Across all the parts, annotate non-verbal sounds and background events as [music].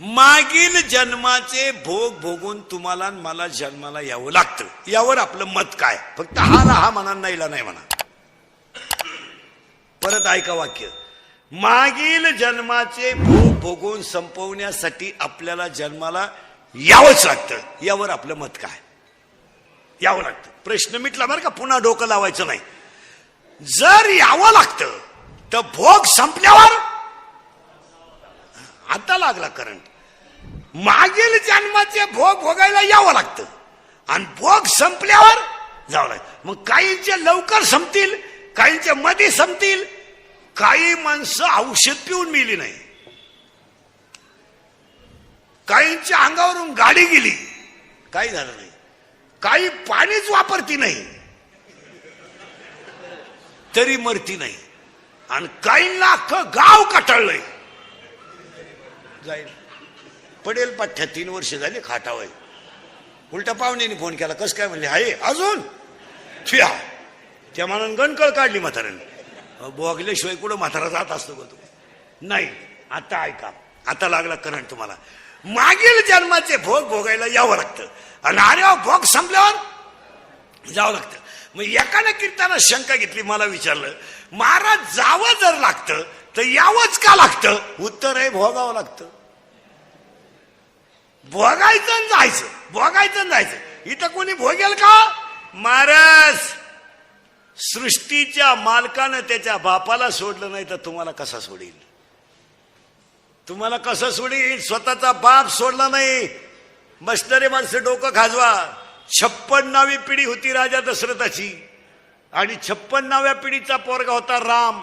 मागील जन्माचे भोग भोगून तुम्हाला मला जन्माला यावं लागतं. यावर आपलं मत काय? फक्त हा ना हा म्हणा नाहीला नाही म्हणा. परत ऐका वाक्य. मागील जन्माचे भोग भोगून संपवण्यासाठी आपल्याला जन्माला यावंच लागतं. यावर आपलं मत काय? यावं लागतं. प्रश्न मिटला बरं का पुन्हा डोकं लावायचं नाही. जर यावं लागतं तर भोग संपल्यावर आता लागला करंट मागील जन्माचे भोग भोगायला यावं लागतं. आणि भोग संपल्यावर जावं लागतं. मग काहींचे लवकर संपतील काहींचे मध्ये संपतील. काही माणसं औषध पिऊन मिली नाही. काहींच्या अंगावरून गाडी गेली. काही झालं नाही. काही पाणीच वापरती नाही. तरी मरती नाही. आणि काहींना अख्खं गाव कटाळलंय. जाईल. पडेल पाठ्या तीन वर्ष झाली खाटावय उलटा पाहुण्याने फोन केला कस काय म्हणले? आहे अजून. फिया. त्या मानानं गणकळ काढली म्हाताऱ्याने. बोगल्याशिवाय कुठं म्हातारा जात असतो का तू? नाही आता ऐका. आता लागला करंट तुम्हाला. मागील जन्माचे भोग भोगायला यावं लागतं. आणि अरे हो, भोग संपल्यावर जावं लागतं. मग एकानं कीर्ताना शंका घेतली मला विचारलं महाराज जावं जर लागतं तर यावंच का लागतं? उत्तर आहे भोगावं लागतं. भोगायचं आणि जायचं. भोगायचं जायचं. इथं कोणी भोगेल का? महाराज सृष्टीच्या मालकानं त्याच्या बापाला सोडलं नाही तर तुम्हाला कसा सोडेल? तुम्हाला कसं सोडील? स्वतःचा बाप सोडला नाही. बसणारे माणसं डोकं खाजवा. छप्पन्नावी पिढी होती राजा दशरथाची. आणि छप्पन्नाव्या पिढीचा पोरगा होता राम.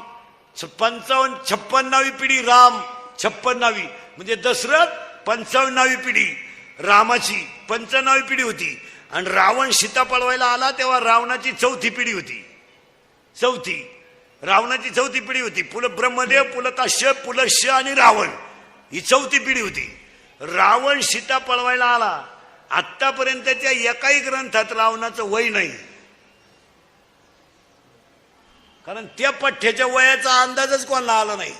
पंचावन्न छप्पन्नावी पिढी राम. छप्पन्नावी म्हणजे दशरथ पंचावन्नावी पिढी रामाची पंचावन्नावी पिढी होती. आणि रावण सीता पळवायला आला तेव्हा रावणाची चौथी पिढी होती. चौथी. रावणाची चौथी पिढी होती. पुल ब्रह्मदेव पुलकाश्य पुलश्य आणि रावण ही चौथी पिढी होती. रावण सीता पळवायला आला. आतापर्यंतच्या एकाही ग्रंथात रावणाचं वय नाही. कारण त्या पठ्याच्या वयाचा अंदाजच कोणाला आला नाही.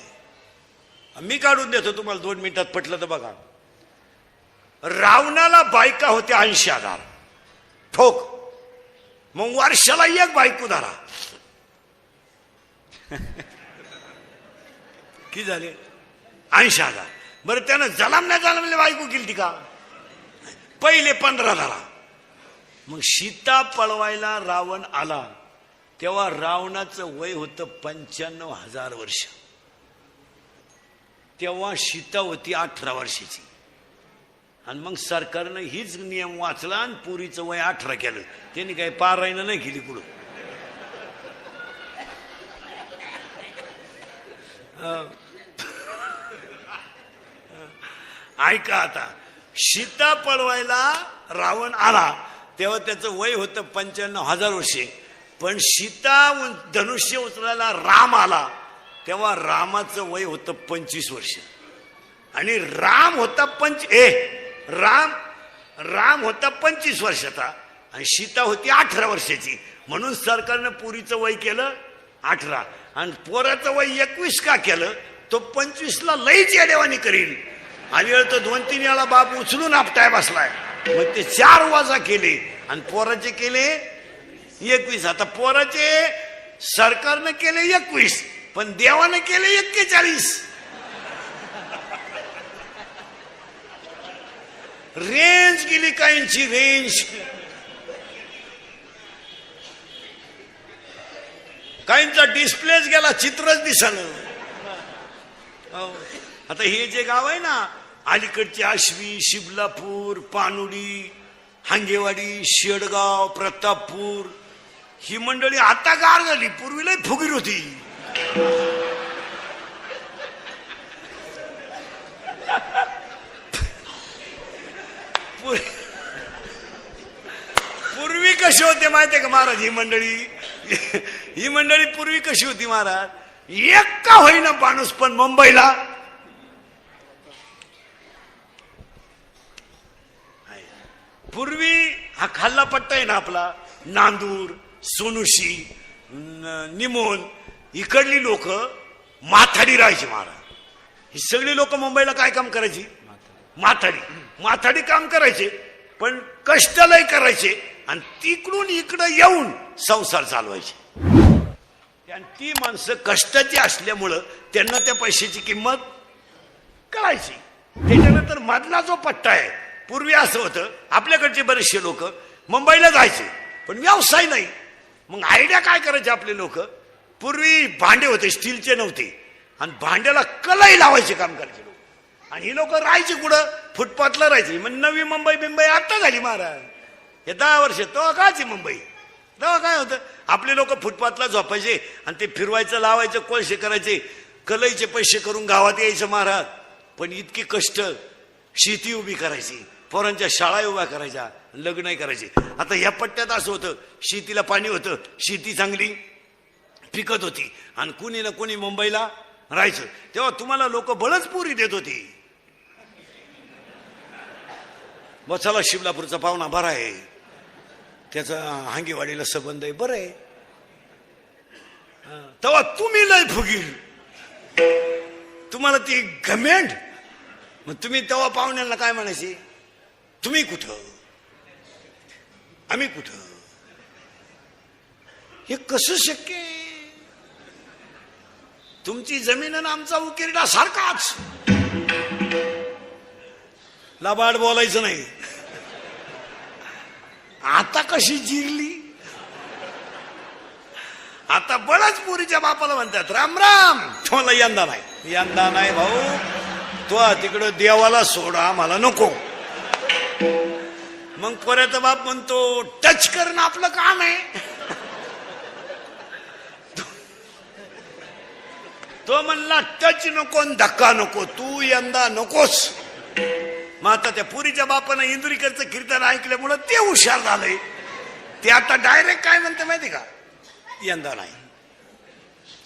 मी काढून देतो तुम्हाला दोन मिनिटात पटलं तर बघा. रावणाला बायका होत्या ऐंशी हजार. ठोक. मग वर्षाला एक बायको धरा. [laughs] किती झाले? ऐंशी हजार. बरं त्यानं जलमल्या जलमल्या बायको केली का? पहिले पंधरा धरा. मग सीता पळवायला रावण आला. तेव्हा रावणाचं वय होतं पंच्याण्णव हजार वर्ष. तेव्हा सीता होती अठरा वर्षाची. आणि मग सरकारनं हीच नियम वाचला आणि पुरीचं वय अठरा केलं. त्यांनी काही पारायणं नाही केली कुठं. ऐका आता. सीता पळवायला रावण आला तेव्हा त्याचं वय होतं पंच्याण्णव हजार वर्षे. पण सीता धनुष्य उचलायला राम आला तेव्हा रामाचं वय होतं पंचवीस वर्ष. आणि राम होता पंच ए राम राम होता पंचवीस वर्षाचा आणि सीता होती अठरा वर्षाची. म्हणून सरकारनं पुरीचं वय केलं अठरा. आणि पोराचं वय एकवीस का केलं तो पंचवीसला लईच येडेवानी करील आणि वेळ तर दोन तीन वेळा बाप उचलून आपटाय बसलाय. मग ते चार वाजा केले आणि पोराचे केले एकवीस. आता पोराचे सरकारनं केले एकवीस पण देवानं केले एक्केचाळीस. रेंज गेली काहींची रेंज? काहींचा डिस्प्लेच गेला चित्रच दिसलं हो. आता हे जे गाव आहे ना अलीकडचे आश्वी शिबलापूर पानुडी हांगेवाडी शेडगाव प्रतापपूर ही मंडळी आता गार झाली पूर्वीला फुगीर होती पूर- पूर्वी कशी होते माहितीये का महाराज? ही मंडळी ही मंडळी पूर्वी कशी होती महाराज? एक का होईना माणूस पण मुंबईला. पूर्वी हा खाल्ला पट्टा आहे ना आपला नांदूर सोनुशी निमोन इकडली लोक माथाडी राहायची महाराज. ही सगळी लोक मुंबईला काय काम करायची? माथाडी. माथाडी काम करायचे पण कष्ट लय करायचे. आणि तिकडून इकडं येऊन संसार चालवायचे. आणि ती माणसं कष्टाची असल्यामुळं त्यांना त्या पैशाची किंमत कळायची. त्याच्यानंतर मधला जो पट्टा आहे पूर्वी असं होतं आपल्याकडचे बरेचसे लोक मुंबईला जायचे पण व्यवसाय नाही. मग आयडिया काय करायचे आपले लोक? पूर्वी भांडे होते स्टीलचे नव्हते. आणि भांड्याला कलाई लावायचे काम करायचे लोक. आणि ही लोक राहायची कुठं? फुटपाथला राहायची. मग नवी मुंबई बिंबई आता झाली महाराज. हे दहा वर्ष तो कायची मुंबई? तेव्हा काय होतं? आपले लोक फुटपाथला झोपायचे आणि ते फिरवायचं लावायचं कोळशे करायचे कलईचे पैसे करून गावात यायचं महाराज. पण इतकी कष्ट शेती उभी करायची पोरांच्या शाळा उभ्या करायच्या लग्नही करायचे. आता या पट्ट्यात असं होतं शेतीला पाणी होतं शेती चांगली पिकत होती. आणि कुणी ना कुणी मुंबईला राहायचं. तेव्हा तुम्हाला लोक बळच पुरी देत होती. बसाला शिवलापूरचा पाहुणा बरा आहे. त्याचा हांगेवाडीला संबंध आहे. बरं आहे. तेव्हा तुम्ही लय फुगील तुम्हाला ती घमेंड. मग तुम्ही तेव्हा पाहुण्यांना काय म्हणायची? तुम्ही कुठं? आम्ही कुठं? हे कसं शक्य तुमची जमीन आणि आमचा उकिरडा सारखाच. लाबाड बोलायचं नाही. कशी जिरली? आता बळच पुरीच्या बापाला म्हणतात राम राम. तुम्हाला यंदा नाही. यंदा नाही भाऊ. तो तिकडं देवाला सोडा मला नको. मग परत बाप म्हणतो टच करणं आपलं काम आहे. तो म्हणला टच नको आणि धक्का नको तू यंदा नकोस. मग आता त्या पुरीच्या बापानं इंदुरीकरचं कीर्तन ऐकल्यामुळं ते हुशार झालंय. ते आता डायरेक्ट काय म्हणते माहिती का? यंदा नाही.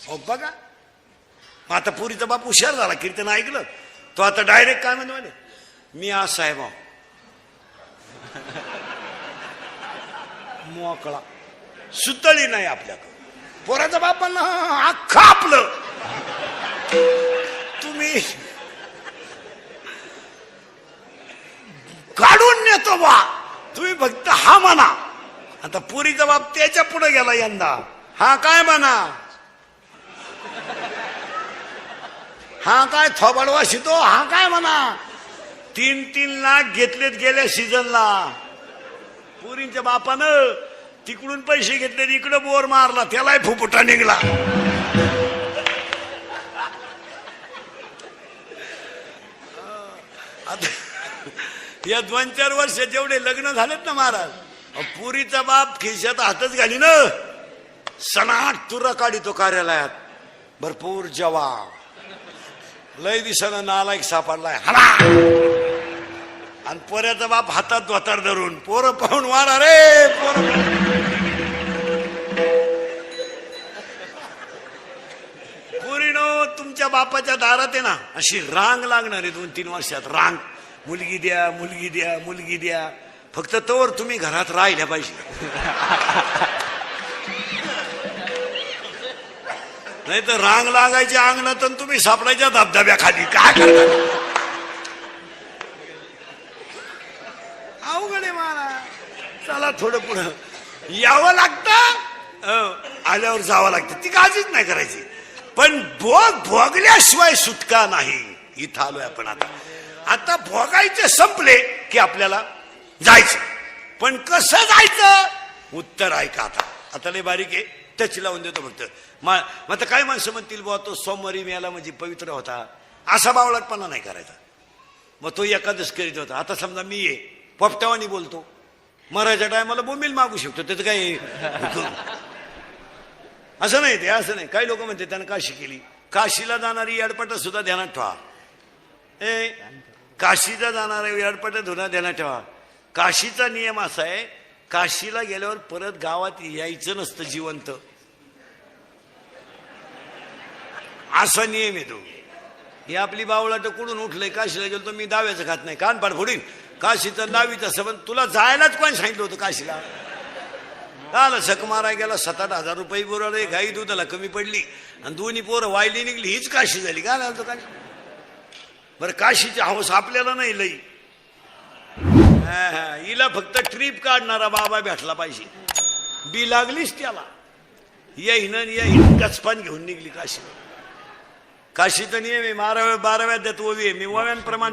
हो बघा. मग आता पुरीचा बाप हुशार झाला कीर्तन ऐकलं. तो आता डायरेक्ट काय म्हणतो माहिती मी आज साहेब मोकळा. सुतळी नाही आपल्याकडं. पोराचा बापांना अख्खं आपलं. तुम्ही काढून नेतो बा. तुम्ही फक्त हा म्हणा. आता पुरीचा बाप त्याच्या पुढे गेला यंदा. हा काय म्हणा? हा काय थोबाडवा शितो हा काय म्हणा? तीन तीन लाख घेतलेत गेल्या सीझनला. पुरींच्या बापानं तिकडून पैसे घेतले इकडं बोर मारला त्यालाही फुपुटा निघला. आता या दोन चार वर्ष जेवढे लग्न झालेत ना महाराज पुरीचा बाप खिशात हातच घाली ना सणाट तुरा काढितो कार्यालयात. भरपूर जवाब. लय दिसानं नालायक सापडलाय. हला! आणि पोऱ्याचा बाप हातात धोतार धरून पोरं पाहून वाढा रे पोर पुरीनो तुमच्या बापाच्या दारात आहे ना अशी रांग लागणार आहे दोन तीन वर्षात. रांग. मुलगी द्या मुलगी द्या मुलगी द्या. फक्त तोवर तुम्ही घरात राहिल्या पाहिजे. नाही तर रांग लागायच्या अंगणात आणि तुम्ही सापडायच्या धबधब्याखाली. काय करणार अवघड आहे महाराज. चला थोडं पुढं. यावं लागतं? आल्यावर जावं लागतं. ती काळजीच नाही करायची. पण भोग भोगल्याशिवाय सुटका नाही. इथं आलोय आपण आता. आता भोगायचे संपले की आपल्याला जायचं. पण कसं जायचं? उत्तर ऐका आता. आता लय बारीक आहे. टच लावून देतो फक्त. मा मग आता काय माणसं म्हणतील बुवा तो सोमवारी मिळाला म्हणजे पवित्र होता? असा बावळटपणा नाही करायचा. मग तो एकादश करीत होता. आता समजा मी ये पोपटावानी बोलतो. मरायच्या टायमाला बोंबील मागू शकतो. त्याचं काय? [laughs] असं नाही ते असं नाही. काही लोक म्हणते त्यानं काशी केली. काशीला जाणारी याडपटा सुद्धा ध्यानात ठेवा. ए काशीला जाणारे याडपटा धुना ध्यानात ठेवा. काशीचा नियम असा आहे काशीला गेल्यावर परत गावात यायचं नसतं जिवंत. असा नियम आहे तो. ही आपली बावळाट कुठून उठलंय? काशीला गेलो तर मी दाव्याचं खात नाही. कानपाड फोडीन. काशीचं दावीत असं पण तुला जायलाच कोण सांगितलं होतं काशीला? आला सक मारा गेला सात आठ हजार रुपये बोराले गाई दुधाला कमी पडली. आणि दोन्ही पोरं वायली निघली हीच काशी झाली. काय झालं काशी? बरं काशीची हौस आपल्याला नाही लई. हा, हिला फक्त ट्रिप काढणारा बाबा भेटला पाहिजे. बी लागलीच त्याला. येईन येईन. कचपान घेऊन निघली काशी काशी तर नियम आहे बाराव्या बाराव्या देत ओवी मी ओव्यांप्रमाणे